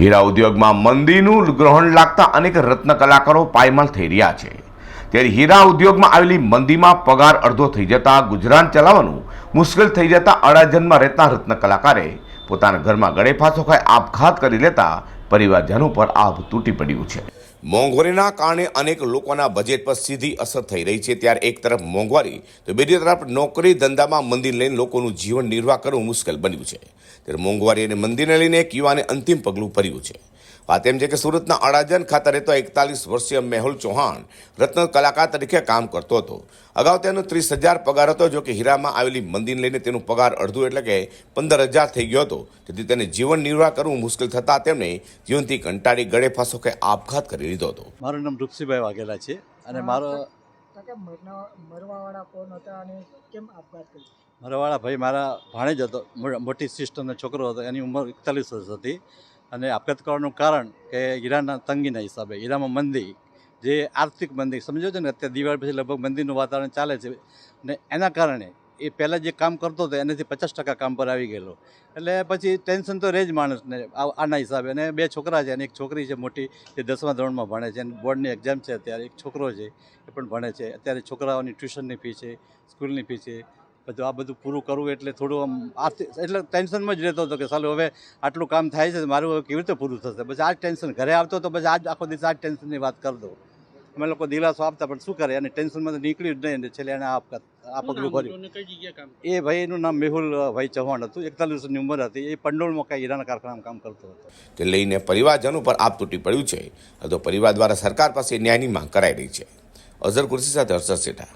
હીરા ઉદ્યોગમાં મંદીનું ગ્રહણ લાગતા અનેક રત્ન કલાકારો પાયમાલ થઈ રહ્યા છે. ત્યારે હીરા ઉદ્યોગમાં આવેલી મંદીમાં પગાર અડધો થઈ જતા, ગુજરાન ચલાવવાનું મુશ્કેલ થઈ જતા અડાજનમાં રહેતા રત્ન કલાકારે પોતાના ઘરમાં ગળે ફાંસો આપઘાત કરી લેતા પરિવારજનો પર આભ તૂટી પડ્યું છે. મોંઘવારીના કારણે અનેક લોકોના બજેટ પર સીધી અસર થઈ રહી છે. ત્યારે એક તરફ મોંઘવારી, તો બીજી તરફ નોકરી ધંધામાં મંદિર લઈને લોકોનું જીવન નિર્વાહ કરવું મુશ્કેલ બન્યું છે. ત્યારે મોંઘવારી અને મંદિરને લઈને એક યુવાને અંતિમ પગલું ભર્યું છે. વાત એમ છે કે સુરતના અડાજન ખાતે રહેતો એકતાલીસ વર્ષીય મેહુલ ચૌહાણ રત્ન કલાકાર તરીકે કામ કરતો હતો. અગાઉ તેનો ત્રીસ હજાર પગાર હતો જો કે હીરામાં આવેલી મંદિર લઈને તેનું પગાર અડધું એટલે કે પંદર હજાર થઈ ગયો હતો. તેથી તેને જીવન નિર્વાહ કરવું મુશ્કેલ થતાં તેમણે જીવનથી કંટાળી ગળે ફાંસો કે આપઘાત કરી લીધો હતો. મારું નામ રૂપસીભાઈ વાઘેલા છે અને મારો મરવાવાળા કોણ હતા અને કેમ આપઘાત કર્યો? મારાવાળા ભાઈ મારા ભાણેજ હતો મોટી સિસ્ટરનો છોકરો હતો એની ઉંમર એકતાલીસ વર્ષ હતી. અને આપઘાત કરવાનું કારણ કે હીરાના તંગીના હિસાબે, હીરામાં મંદી, જે આર્થિક મંદી, સમજો છો ને, અત્યારે દિવાળી પછી લગભગ મંદીનું વાતાવરણ ચાલે છે. ને એના કારણે એ પહેલાં જે કામ કરતો હતો એનાથી પચાસ ટકા કામ પર આવી ગયેલો. એટલે પછી ટેન્શન તો રહે જ માણસને આના હિસાબે. અને બે છોકરા છે અને એક છોકરી છે મોટી, જે દસમા ધોરણમાં ભણે છે અને બોર્ડની એક્ઝામ છે અત્યારે. એક છોકરો છે, એ પણ ભણે છે. અત્યારે છોકરાઓની ટ્યુશનની ફી છે સ્કૂલની ફી છે. બધું આ બધું પૂરું કરવું એટલે થોડું આમ આર્થિક એટલે ટેન્શનમાં જ રહેતો હતો કે સાલું હવે આટલું કામ થાય છે મારું હવે કેવી રીતે પૂરું થશે? પછી આ જ ટેન્શન ઘરે આવતો તો પછી આજ આખો દિવસ આ જ ટેન્શનની વાત કરતો અમે લોકો દિલાસો આપતા પણ શું કરે? અને ટેન્શનમાં તો નીકળ્યું જ નહીં અને છેલ્લે એને આ પગલું ભર્યું. એ ભાઈ એનું નામ મેહુલ ભાઈ ચૌહાણ હતું. એકતાલીસ વર્ષની ઉંમર હતી. એ પંડોળમાં કઈ હીરાના કારખાનામાં કામ કરતો હતો. તે લઈને પરિવારજનો પર આપ તૂટી પડ્યું છે. તો પરિવાર દ્વારા સરકાર પાસે ન્યાયની માંગ કરાઈ રહી છે. અઝર કુર્સી સાથે હર્ષદ સેઠા